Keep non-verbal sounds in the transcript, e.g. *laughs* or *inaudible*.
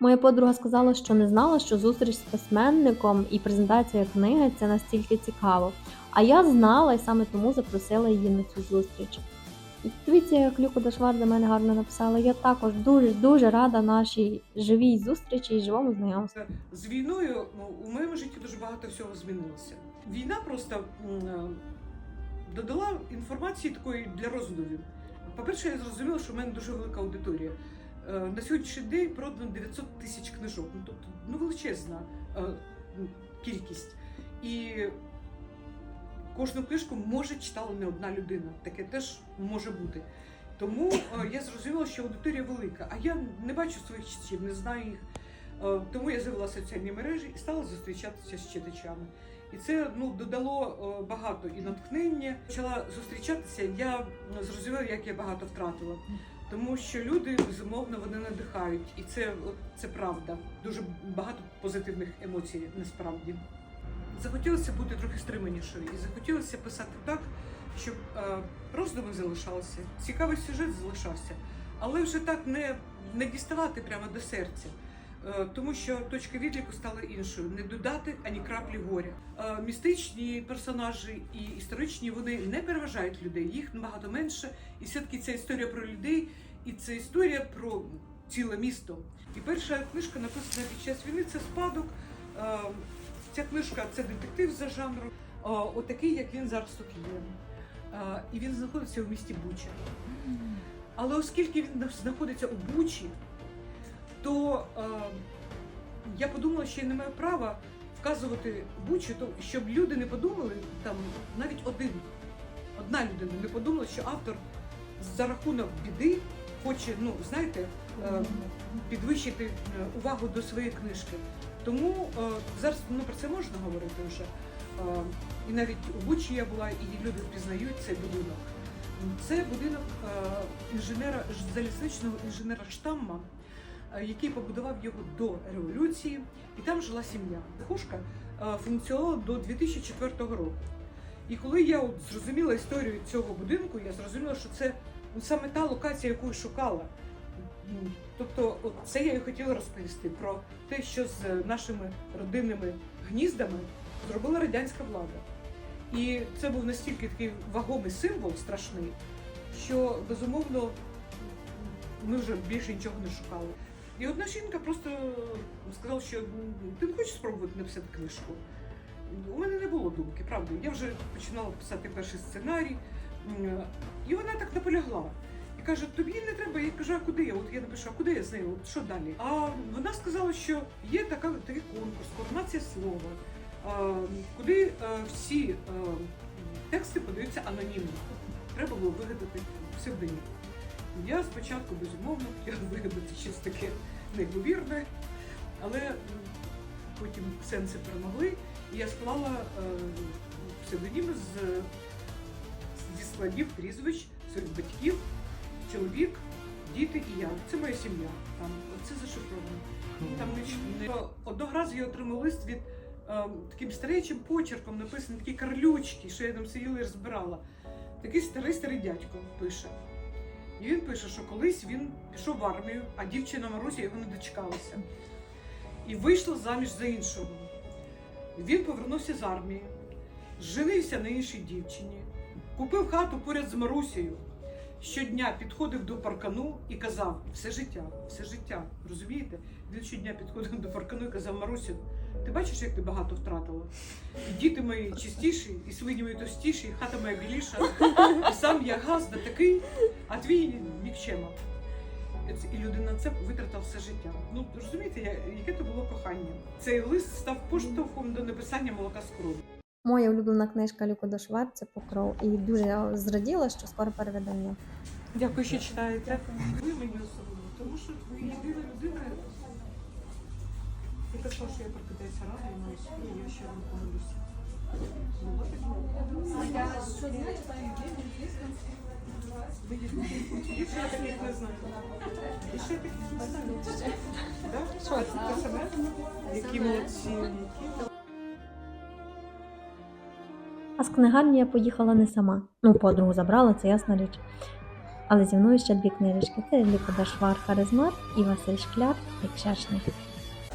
Моя подруга сказала, що не знала, що зустріч з письменником і презентація книги це настільки цікаво. А я знала і саме тому запросила її на цю зустріч. Дивіться, як Люка Дашвар до мене гарно написала. Я також дуже дуже рада нашій живій зустрічі і живому знайомству. З війною ну, у моєму житті дуже багато всього змінилося. Війна просто е, додала інформації такої для роздумів. По-перше, я зрозуміла, що в мене дуже велика аудиторія. Е, На сьогоднішній день продано 900 тисяч книжок. Ну, тобто ну, величезна е, кількість. І кожну книжку може читала не одна людина. Таке теж може бути. Тому е, я зрозуміла, що аудиторія велика, а я не бачу своїх читачів, не знаю їх. Тому я завела соціальні мережі і стала зустрічатися з читачами. І це ну, додало багато і натхнення. Почала зустрічатися, я зрозуміла, як я багато втратила. Тому що люди безумовно вони надихають, і це, це правда. Дуже багато позитивних емоцій насправді. Захотілося бути трохи стриманішою і захотілося писати так, щоб е, роздуми залишалися, цікавий сюжет залишався, але вже так не, не діставати прямо до серця. Е, Тому що точка відліку стала іншою. Не додати ані краплі горя. Е, Містичні персонажі і історичні вони не переважають людей, їх набагато менше. І все-таки ця історія про людей, і це історія про ціле місто. І перша книжка написана під час війни це спадок. Е, Ця книжка це детектив за жанром, отакий, як він зараз тут є. І він знаходиться в місті Буча. Але оскільки він знаходиться у Бучі, то е, я подумала, що я не маю права вказувати Бучу, то щоб люди не подумали, там навіть один, одна людина не подумала, що автор за рахунок біди хоче, ну знаєте, е, підвищити е, увагу до своєї книжки. Тому е, зараз ну, про це можна говорити вже. Е, і навіть у Бучі я була, і люди впізнають цей будинок. Це будинок е, інженера залізничного інженера Штамма, який побудував його до революції, і там жила сім'я. Хушка е, функціонувала до 2004 року. І коли я от зрозуміла історію цього будинку, я зрозуміла, що це ну, саме та локація, яку шукала. Тобто, от це я і хотіла розповісти про те, що з нашими родинними гніздами зробила радянська влада. І це був настільки такий вагомий символ страшний, що безумовно ми вже більше нічого не шукали. І одна жінка просто сказала, що ти не хочеш спробувати написати книжку. У мене не було думки, правда. Я вже починала писати перший сценарій, і вона так наполягла. І каже, тобі не треба. Я кажу, а куди я? От я напишу, а куди я з нею? Що далі? А вона сказала, що є така, такий конкурс, координація слова, куди е, всі е, тексти подаються анонімно. Треба було вигадати псевдонім. Я спочатку безумовно *laughs* хотіла вигадати щось таке неймовірне, але потім сенси перемогли, і я склала е, псевдоніми з, зі складів прізвищ своїх батьків, чоловік, діти і я. Це моя сім'я. Там це зашифровано. Там не, не... одного разу я отримав лист від е, таким старечим почерком, написаний такі карлючки, що я там сиділа і розбирала. Такий старий старий дядько пише. І він пише, що колись він пішов в армію, а дівчина Маруся його не дочекалася. І вийшла заміж за іншого. Він повернувся з армії, женився на іншій дівчині, купив хату поряд з Марусею. Щодня підходив до паркану і казав все життя, все життя. Розумієте? Він щодня підходив до паркану і казав Марусю, ти бачиш, як ти багато втратила? Діти мої чистіші, і свині мої товстіші, і хата моя біліша, і сам я газда такий, а твій нікчема. І людина це витратила все життя. Ну розумієте, яке то було кохання? Цей лист став поштовхом до написання молока з крові. Моя улюблена книжка Люко Дашвар це покров. І дуже зраділа, що скоро переведення. Дякую, що читаєте. Ви мені особливо, тому що ви єдина людина. Я казала, що я прокидаюся рано і і я ще вам помилюся. Я таких не знаю. І ще таких не знаю. Які молодці. А з книгарні я поїхала не сама. Ну, подругу забрала, це ясна річ. Але зі мною ще дві книжечки: це Люка Дашвар Харизмат і Василь Шкляр Як шершні.